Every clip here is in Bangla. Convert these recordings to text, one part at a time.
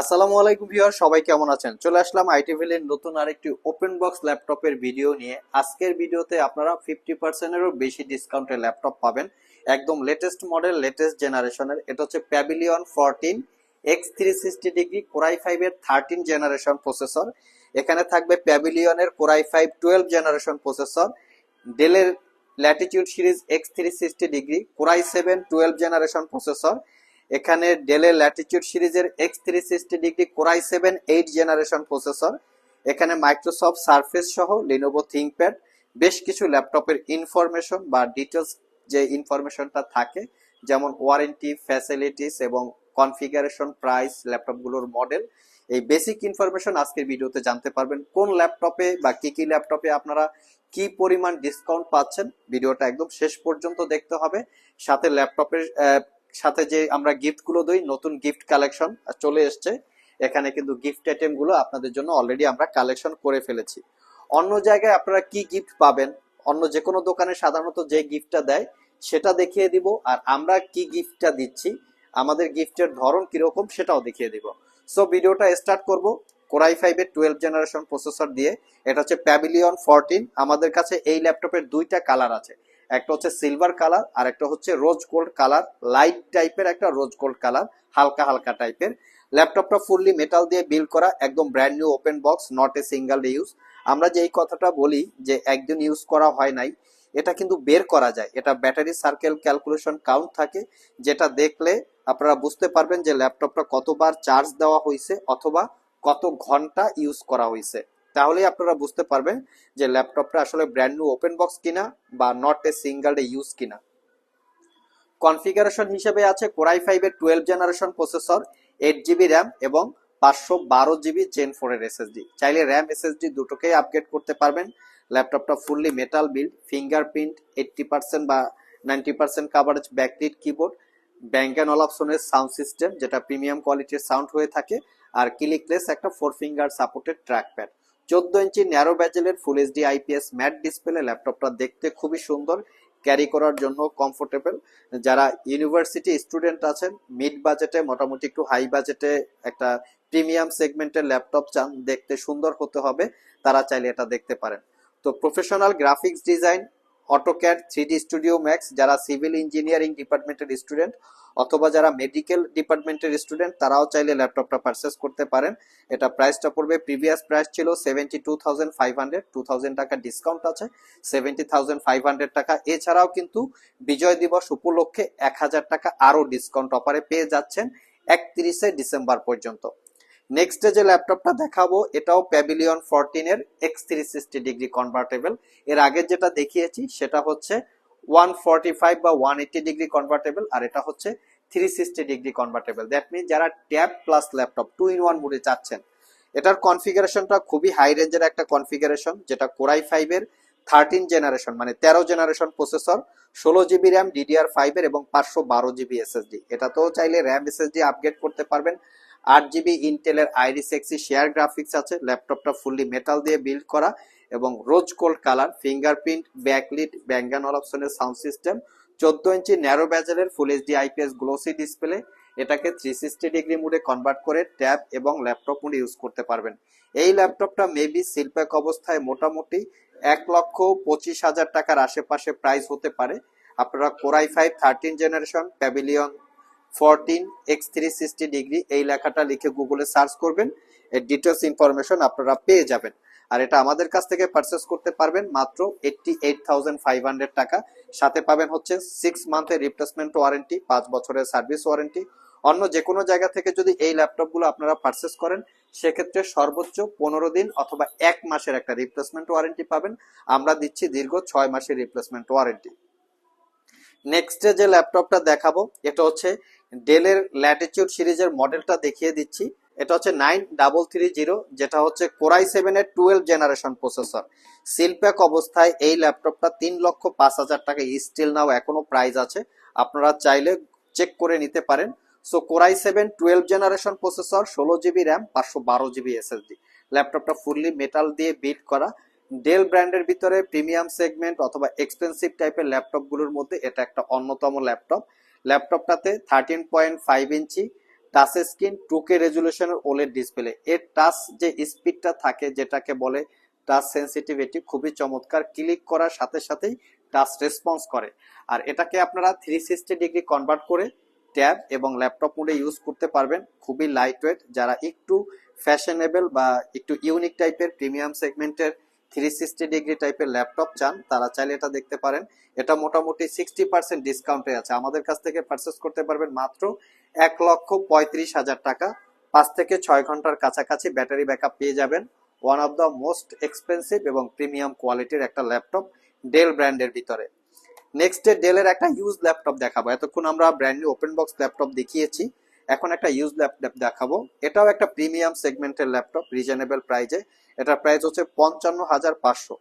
আসসালামু আলাইকুম ভিউয়ার, সবাই কেমন আছেন? চলে আসলাম আইটি ভ্যালির নতুন আরেকটি ওপেন বক্স ল্যাপটপের ভিডিও নিয়ে। আজকের ভিডিওতে আপনারা ফিফটি পার্সেন্টেরও বেশি ডিসকাউন্টে ল্যাপটপ পাবেন। একদম লেটেস্ট মডেল লেটেস্ট জেনারেশনের এটা হচ্ছে Pavilion fourteen X three sixty degree core i ফাইভের থার্টিন জেনারেশন প্রসেসর এখানে থাকবে প্যাভিলিয়নের core i five twelve generation processor ডেলের Latitude series X three sixty degree core i seven twelve generation processor এখানে ডেলের ল্যাটিচিউড সিরিজের X three sixty degree core i seven eight generation processor, এখানে মাইক্রোসফট সার্ফেস সহ লিনোভো থিঙ্কপ্যাড বেশ কিছু ল্যাপটপের ইনফরমেশন বা ডিটেলস যে ইনফরমেশনটা থাকে, যেমন ওয়ারেন্টি, ফ্যাসিলিটিস এবং কনফিগারেশন প্রাইস, ল্যাপটপগুলোর মডেল, এই বেসিক ইনফরমেশন আজকের ভিডিওতে জানতে পারবেন কোন ল্যাপটপে বা কি কি ল্যাপটপে আপনারা কি পরিমাণ ডিসকাউন্ট পাচ্ছেন। ভিডিওটা একদম শেষ পর্যন্ত দেখতে হবে। সাথে ল্যাপটপের সাথে যে আমরা গিফটগুলো দিই, নতুন গিফট কালেকশন চলে এসছে। এখানে কিন্তু গিফট আইটেমগুলো আপনাদের জন্য অলরেডি আমরা কালেকশন করে ফেলেছি। অন্য জায়গায় আপনারা কি গিফট পাবেন? অন্য যে কোনো দোকানে সাধারণত যে গিফটটা দেয়, সেটা দেখিয়ে দিব। আর আমরা কি গিফটটা দিচ্ছি, আমাদের গিফটের ধরন কীরকম সেটাও দেখিয়ে দিব। সো ভিডিওটা স্টার্ট করব কোরাই ফাইভের টুয়েলভ জেনারেশন প্রসেসর দিয়ে। এটা হচ্ছে প্যাভিলিয়ন ফোরটিন আমাদের কাছে এই ল্যাপটপের দুইটা কালার আছে। একটা হচ্ছে সিলভার কালার আর একটা হচ্ছে রোজ গোল্ড কালার লাইট টাইপের একটা রোজ গোল্ড কালার হালকা হালকা টাইপের ল্যাপটপটা ফুললি মেটাল দিয়ে বিল্ড করা, একদম brand new open box not a single use আমরা যে এই কথাটা বলি যে একদিন ইউজ করা হয় নাই, এটা কিন্তু বের করা যায়। এটা ব্যাটারি সার্কেল ক্যালকুলেশন কাউন্ট থাকে, যেটা দেখলে আপনারা বুঝতে পারবেন যে ল্যাপটপটা কতবার চার্জ দেওয়া হয়েছে অথবা কত ঘণ্টা ইউজ করা হয়েছে তাহলেই আপনারা বুঝতে পারবেন যে ল্যাপটপটা আসলে ব্র্যান্ড নিউ ওপেন বক্স কিনা বা not a single day use কিনা। কনফিগারেশন হিসেবে আছে কোরাই ফাইভের twelve generation processor eight GB RAM এবং পাঁচশো বারো জিবি জেন ফোরের এসএসডি চাইলে র্যাম এসএসডি দুটোকেই আপগ্রেড করতে পারবেন। ল্যাপটপটা fully metal build fingerprint eighty percent বা ninety percent coverage backlit keyboard Bang Bang and অলাপসনের sound system যেটা প্রিমিয়াম কোয়ালিটির সাউন্ড হয়ে থাকে, আর ক্লিকলেস একটা four finger supported track pad চোদ্দ ইঞ্চি narrow ব্যাজেলের full HD IPS matte display ল্যাপটপটা দেখতে খুবই সুন্দর ক্যারি করার জন্য কমফোর্টেবল যারা ইউনিভার্সিটি স্টুডেন্ট আছেন মিড বাজেটে মোটামুটি একটু হাই বাজেটে একটা প্রিমিয়াম সেগমেন্টের ল্যাপটপ চান, দেখতে সুন্দর হতে হবে, তারা চাইলে এটা দেখতে পারেন। তো professional graphics design AutoCAD three D Studio Max যারা সিভিল ইঞ্জিনিয়ারিং ডিপার্টমেন্টের স্টুডেন্ট অথবা যারা মেডিকেল ডিপার্টমেন্টের স্টুডেন্ট তারাও চাইলে ল্যাপটপটা পারচেস করতে পারেন। এটা প্রাইসটা পড়বে প্রিভিয়াস প্রাইস ছিল seventy two thousand five hundred two thousand টাকা ডিসকাউন্ট আছে সেভেন্টি থাউজেন্ড ফাইভ হান্ড্রেড টাকা। এছাড়াও কিন্তু বিজয় দিবস উপলক্ষে এক হাজার টাকা আরও ডিসকাউন্ট অফারে পেয়ে যাচ্ছেন একত্রিশে ডিসেম্বর পর্যন্ত। নেক্সট যে ল্যাপটপটা দেখাবো, এটাও প্যাভিলিয়ন ফোরটিন এর x three sixty degree convertible এর আগে যেটা দেখিয়েছি, সেটা হচ্ছে ওয়ান ফর্টি ফাইভ বা ওয়ান এইটি ডিগ্রি কনভার্টেবল আর এটা হচ্ছে three sixty degree convertible that mean যারা tab plus laptop two in one মোডে চাচ্ছেন, এটার কনফিগারেশনটা খুবই হাই রেঞ্জের একটা কনফিগারেশন যেটা কোরাই ফাইভের থার্টিন জেনারেশন মানে তেরো জেনারেশন প্রসেসর ষোলো জিবি র্যাম ডিডিআর ফাইভের এবং পাঁচশো বারো জিবি এসএসডি এটাতেও চাইলে র্যাম এসএসডি আপগ্রেড করতে পারবেন। আট জিবি ইন্টেলের আইরিস এক্সি শেয়ার গ্রাফিক্স আছে ল্যাপটপটা ফুললি মেটাল দিয়ে বিল্ড করা এবং rose gold colour fingerprint backlit Bang and অপশনের সাউন্ড সিস্টেম চোদ্দ ইঞ্চি narrow ব্যাজেলের full HD IPS glossy display এটাকে থ্রি সিক্সটি ডিগ্রি মোডে কনভার্ট করে ট্যাব এবং ল্যাপটপ মোডে ইউজ করতে পারবেন। এই ল্যাপটপটা মেবি শিল্পক অবস্থায় মোটামুটি এক লক্ষ পঁচিশ হাজার টাকার আশেপাশে প্রাইস হতে পারে। আপনারা core i five thirteen generation Pavilion fourteen x three sixty degree এই লেখাটা লিখে গুগলে সার্চ করবেন, এর ডিটেলস ইনফরমেশন আপনারা পেয়ে যাবেন। আর এটা আমাদের কাছ থেকে পারচেস করতে পারবেন মাত্র eighty eight thousand five hundred টাকা। সাথে পাবেন হচ্ছে সিক্স মান্থের রিপ্লেসমেন্ট ওয়ারেন্টি পাঁচ বছরের সার্ভিস ওয়ারেন্টি অন্য যে কোনো জায়গা থেকে যদি এই ল্যাপটপগুলো আপনারা পারচেস করেন, সেক্ষেত্রে সর্বোচ্চ পনেরো দিন অথবা এক মাসের একটা রিপ্লেসমেন্ট ওয়ারেন্টি পাবেন। আমরা দিচ্ছি দীর্ঘ ছয় মাসের রিপ্লেসমেন্ট ওয়ারেন্টি নেক্সটে যে ল্যাপটপটা দেখাবো, এটা হচ্ছে ডেলের ল্যাটিটিউড সিরিজের মডেলটা দেখিয়ে দিচ্ছি। এটা হচ্ছে নাইন ডাবল থ্রি জিরো, যেটা হচ্ছে কোরাই সেভেনের টুয়েলভ জেনারেশন প্রসেসর। সিলপ্যাক অবস্থায় এই ল্যাপটপটা তিন লক্ষ পাঁচ হাজার টাকা স্টিল নাও এখনও প্রাইস আছে। আপনারা চাইলে চেক করে নিতে পারেন। So core i seven twelve generation processor, ষোলো জিবি র্যাম, পাঁচশো বারো জিবি এসএসডি ল্যাপটপটা ফুললি মেটাল দিয়ে বিল্ড করা। ডেল ব্র্যান্ডের ভিতরে প্রিমিয়াম সেগমেন্ট অথবা এক্সপেন্সিভ টাইপের ল্যাপটপগুলোর মধ্যে এটা একটা অন্যতম laptop. ল্যাপটপটাতে thirteen point five inch touch screen two K রেজুলেশনের OLED display এর টাচ যে স্পিডটা থাকে, যেটাকে বলে টাচ সেন্সিটিভিটি খুবই চমৎকার। ক্লিক করার সাথে সাথেই টাচ রেসপন্স করে। আর এটাকে আপনারা থ্রি সিক্সটি ডিগ্রি কনভার্ট করে ট্যাব এবং ল্যাপটপ মোডে ইউজ করতে পারবেন। খুবই লাইট ওয়েট যারা একটু ফ্যাশনেবল বা একটু ইউনিক টাইপের প্রিমিয়াম সেগমেন্টের থ্রি সিক্সটি ডিগ্রি টাইপের ল্যাপটপ চান, তারা চাইলে এটা দেখতে পারেন। এটা মোটামুটি সিক্সটি পার্সেন্ট ডিসকাউন্টে আছে। আমাদের কাছ থেকে পারচেস করতে পারবেন মাত্র এক লক্ষ পঁয়ত্রিশ হাজার টাকা। পাঁচ থেকে ছয় ঘণ্টার কাছাকাছি ব্যাটারি ব্যাকআপ পেয়ে যাবেন। One of the most expensive এবং প্রিমিয়াম কোয়ালিটির একটা ল্যাপটপ ডেল ব্র্যান্ডের ভিতরে। নেক্সট ডেলের একটা ইউজ ল্যাপটপ দেখাবো। এতক্ষণ আমরা brand new open box laptop দেখিয়েছি। এখন একটা ইউজ ল্যাপটপ দেখাবো। এটাও একটা প্রিমিয়াম সেগমেন্টের ল্যাপটপ রিজনেবল প্রাইজে এটার প্রাইস হচ্ছে পঞ্চান্ন হাজার পাঁচশো।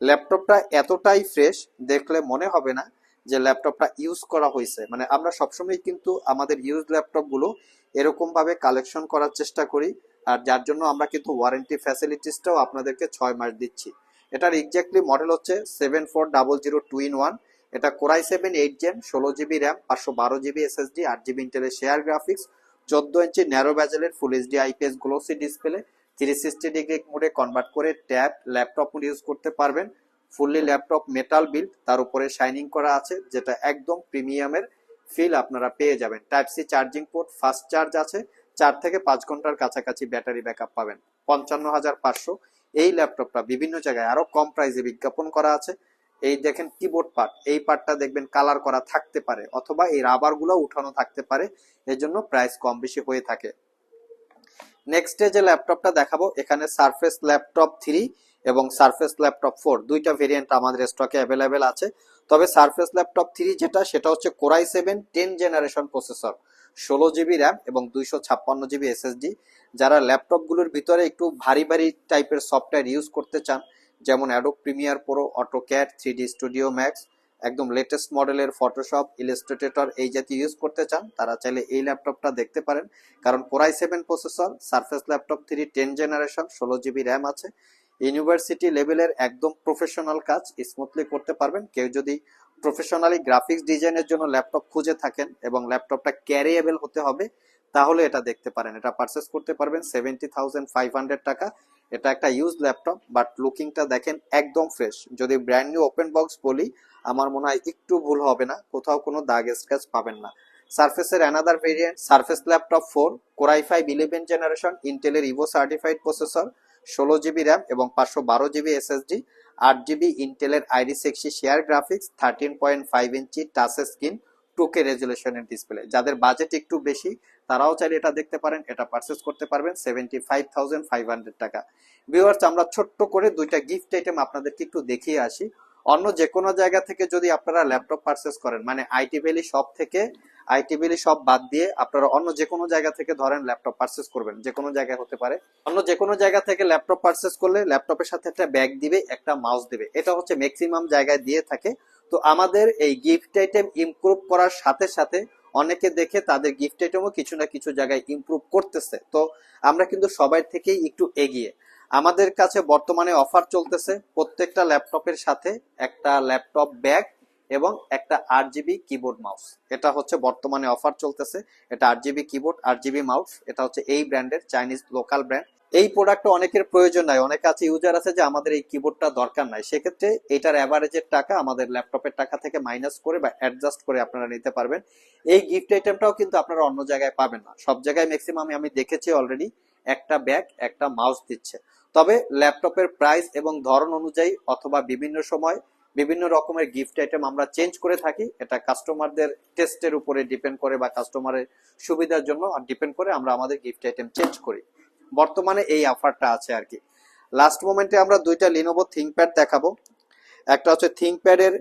ল্যাপটপটা এতটাই ফ্রেশ দেখলে মনে হবে না যে ল্যাপটপটা ইউজ করা হয়েছে। মানে আমরা সবসময় কিন্তু আমাদের ইউজ ল্যাপটপগুলো এরকম ভাবে কালেকশন করার চেষ্টা করি। আর যার জন্য আমরা কিন্তু ওয়ারেন্টি ফ্যাসিলিটিসটাও আপনাদেরকে ছয় মাস দিচ্ছি। এটার এক্স্যাক্টলি মডেল হচ্ছে seven four double zero two in one এটা core i seven, eight gen, ষোলো জিবি র্যাম, পাঁচশো বারো জিবি এসএসডি, আট জিবি ইন্টেলের শেয়ার গ্রাফিক্স চোদ্দ ইঞ্চি narrow ব্যাজেলের full HD IPS glossy display three sixty degree মোডে কনভার্ট করে ট্যাব ল্যাপটপ ইউজ করতে পারবেন। ফুললি ল্যাপটপ মেটাল বিল্ড তার উপরে শাইনিং করা আছে, যেটা একদম প্রিমিয়ামের ফিল আপনারা পেয়ে যাবেন। Type C charging port fast charge আছে, চার থেকে পাঁচ ঘণ্টার কাছাকাছি ব্যাটারি ব্যাকআপ পাবেন। পঞ্চান্ন হাজার পাঁচশো। এই ল্যাপটপটা বিভিন্ন জায়গায় আরও কম প্রাইসে বিজ্ঞাপন করা আছে। এই দেখেন কিবোর্ড পার্ট এই পার্টটা দেখবেন কালার করা থাকতে পারে অথবা এই রাবারগুলো উঠানো থাকতে পারে, এজন্য প্রাইস কম বেশি হয়ে থাকে। নেক্সট যে ল্যাপটপটা দেখাবো, এখানে সারফেস ল্যাপটপ থ্রি এবং সারফেস ল্যাপটপ ফোর দুইটা ভেরিয়েন্ট আমাদের স্টকে অ্যাভেলেবেল আছে। তবে সারফেস ল্যাপটপ থ্রি যেটা, সেটা হচ্ছে core i seven ten generation processor ষোলো জিবি র্যাম এবং দুইশো ছাপ্পান্ন জিবি এসএসডি যারা ল্যাপটপগুলোর ভিতরে একটু ভারী ভারী টাইপের সফটওয়্যার ইউজ করতে চান যেমন Adobe Premiere Pro AutoCAD three D Studio Max একদম লেটেস্ট মডেলের ফটোশপ ইলাস্ট্রেটর এই জাতীয় ইউজ করতে চান, তারা চাইলে এই ল্যাপটপটা দেখতে পারেন। কারণ core i seven processor Surface laptop three ten generation ষোলো জিবি র্যাম আছে। ইউনিভার্সিটি লেভেলের একদম প্রফেশনাল কাজ স্মুথলি করতে পারবেন। কেউ যদি প্রফেশনালি গ্রাফিক্স ডিজাইনের জন্য ল্যাপটপ খুঁজে থাকেন এবং ল্যাপটপটা ক্যারিয়েবল হতে হবে, তাহলে এটা দেখতে পারেন। এটা পারচেস করতে পারবেন সেভেন্টি থাউজেন্ড ফাইভ হান্ড্রেড টাকা। এটা একটা ইউজ ল্যাপটপ বাট লুকিংটা দেখেন একদম ফ্রেশ যদি ব্র্যান্ড নিউ ওপেন বক্স বলি, আমার মনে হয় একটু ভুল হবে না, কোথাও কোনো দাগ স্ক্র্যাচ পাবেন না। সারফেসের another variant Surface laptop four core i five eleven generation ইন্টেলের ইভো সার্টিফাইড প্রসেসর ষোলো জিবি র্যাম এবং পাঁচশো বারো জিবি এসএসডি আট জিবি ইন্টেলের ID Xe share graphics thirteen point five inch touch screen two K রেজুলেশনের display যাদের বাজেট একটু বেশি তারাও চাইলে এটা দেখতে পারেন, এটা পারচেস করতে পারবেন seventy five thousand five hundred টাকা। ভিউয়ার্স আমরা ছোট্ট করে দুইটা গিফট আইটেম আপনাদেরকে একটু দেখিয়ে আসি। অন্য যে কোনো জায়গা থেকে যদি আপনারা ল্যাপটপ পারচেস করেন মানে আইটি ভ্যালি শপ থেকে আইটি ভ্যালি শপ বাদ দিয়ে আপনারা অন্য যে কোনো জায়গা থেকে ধরেন ল্যাপটপ পারচেস করবেন যে কোনো জায়গায় হতে পারে। অন্য যে কোনো জায়গা থেকে ল্যাপটপ পারচেস করলে ল্যাপটপের সাথে একটা ব্যাগ দিবে, একটা মাউস দিবে। এটা হচ্ছে ম্যাক্সিমাম জায়গায় দিয়ে থাকে। তো আমাদের এই গিফট আইটেম ইমপ্রুভ করার সাথে সাথে অনেকে দেখে তাদের গিফট আইটেমও কিছু না কিছু জায়গায় ইমপ্রুভ করতেছে। তো আমরা কিন্তু সবাই থেকেই একটু এগিয়ে। আমাদের কাছে বর্তমানে অফার চলতেছে প্রত্যেকটা ল্যাপটপের সাথে একটা ল্যাপটপ ব্যাগ এবং একটা আট জিবি কিবোর্ড মাউস এটা হচ্ছে বর্তমানে অফার চলতেছে। এটা আট জিবি কিবোর্ড আট জিবি মাউস এটা হচ্ছে এই ব্র্যান্ডের চাইনিজ লোকাল ব্র্যান্ড এই প্রোডাক্টটা অনেকের প্রয়োজন নাই। অনেক আছে ইউজার আছে যে আমাদের এই কিবোর্ডটা দরকার নাই। সেক্ষেত্রে এটার অ্যাভারেজের টাকা আমাদের ল্যাপটপের টাকা থেকে মাইনাস করে বা অ্যাডজাস্ট করে আপনারা নিতে পারবেন। এই গিফট আইটেমটাও কিন্তু আপনারা অন্য জায়গায় পাবেন না। সব জায়গায় ম্যাক্সিমাম আমি দেখেছি অলরেডি একটা ব্যাগ একটা মাউস দিচ্ছে। তবে ল্যাপটপের প্রাইস এবং ধরন অনুযায়ী অথবা বিভিন্ন সময় বিভিন্ন রকমের গিফট আইটেম আমরা চেঞ্জ করে থাকি। এটা কাস্টমারদের টেস্টের উপরে ডিপেন্ড করে বা কাস্টমারের সুবিধার জন্য ডিপেন্ড করে আমরা আমাদের গিফট আইটেম চেঞ্জ করি। বর্তমানে এই অফারটা আছে আর কি লাস্ট মোমেন্টে আমরা দুইটা লিনোভো থিঙ্কপ্যাড দেখাবো। একটা হচ্ছে থিঙ্কপ্যাডের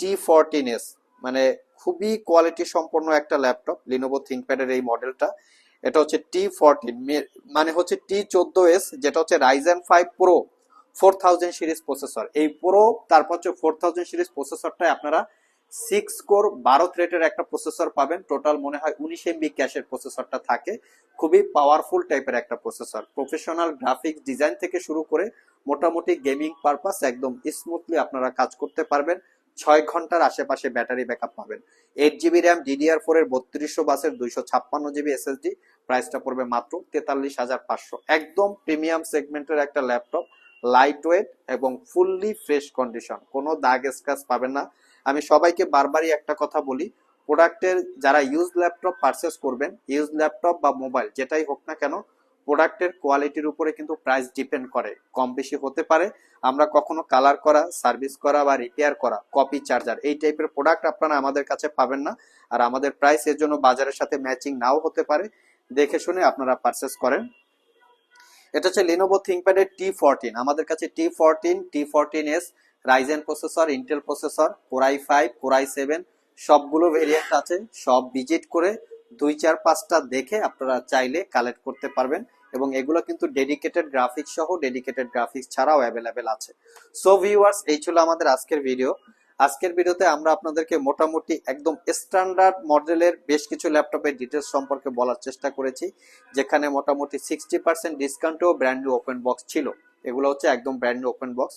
টি ফোরটিন এস মানে খুবই কোয়ালিটি সম্পন্ন একটা ল্যাপটপ লিনোভো থিঙ্কপ্যাডের এই মডেলটা এটা হচ্ছে টি ফোরটিন মানে হচ্ছে টি চোদ্দ এস যেটা হচ্ছে Ryzen five Pro four thousand series processor এই প্রো তারপর হচ্ছে ফোর থাউজেন্ড সিরিজ প্রসেসরটাই আপনারা সিক্স কোর বারো থ্রেডের একটা প্রসেসর পাবেন। টোটাল মনে হয় উনিশ এমবি ক্যাশের প্রসেসরটা থাকে। খুবই পাওয়ারফুল টাইপের একটা প্রসেসর প্রফেশনাল গ্রাফিক্স ডিজাইন থেকে শুরু করে মোটামুটি গেমিং পারপাস একদম স্মুথলি আপনারা কাজ করতে পারবেন। ছয় ঘণ্টার আশেপাশে ব্যাটারি ব্যাকআপ পাবেন। Eight GB RAM DDR four এর বত্রিশশো বাসের দুইশো ছাপ্পান্ন জিবি এসএসডি প্রাইসটা পড়বে মাত্র তেতাল্লিশ হাজার পাঁচশো। একদম প্রিমিয়াম সেগমেন্টের একটা ল্যাপটপ লাইট ওয়েট এবং ফুললি ফ্রেশ কন্ডিশন কোনো দাগ স্ক্র্যাচ পাবেন না। আমি সবাইকে বারবারই একটা কথা বলি, প্রোডাক্টের যারা ইউজ ল্যাপটপ পারচেস করবেন ইউজ ল্যাপটপ বা মোবাইল যেটাই হোক না কেন, প্রোডাক্টের কোয়ালিটির উপরে কিন্তু প্রাইস ডিপেন্ড করে। কম বেশি হতে পারে, আমরা কখনো কালার করা সার্ভিস করা বা রিপেয়ার করা কপি চার্জার এই টাইপের প্রোডাক্ট আপনারা আমাদের কাছে পাবেন না। আর আমাদের প্রাইস এর জন্য বাজারের সাথে ম্যাচিং নাও হতে পারে। দেখে শুনে আপনারা পারচেস করেন। এটা হচ্ছে লিনোভো থিংকপ্যাডের টি ফোরটিন আমাদের কাছে T fourteen T fourteen S Ryzen processor Intel processor core i five core i seven সবগুলো ভেরিয়েন্ট আছে। সব ভিজিট করে দুই, চার, পাঁচটা দেখে আপনারা চাইলে কালেক্ট করতে পারবেন এবং এগুলো কিন্তু ডেডিকেটেড গ্রাফিক্স সহ ডেডিকেটেড গ্রাফিক্স ছাড়াও অ্যাভেলেবেল আছে। সো ভিউয়ার্স এই ছিল আমাদের আজকের ভিডিও আজকের ভিডিওতে আমরা আপনাদেরকে মোটামুটি একদম স্ট্যান্ডার্ড মডেলের বেশ কিছু ল্যাপটপের ডিটেলস সম্পর্কে বলার চেষ্টা করেছি, যেখানে মোটামুটি সিক্সটি পার্সেন্ট ডিসকাউন্টেও ব্র্যান্ড ওপেন বক্স ছিল। এগুলো হচ্ছে একদম ব্র্যান্ড ওপেন বক্স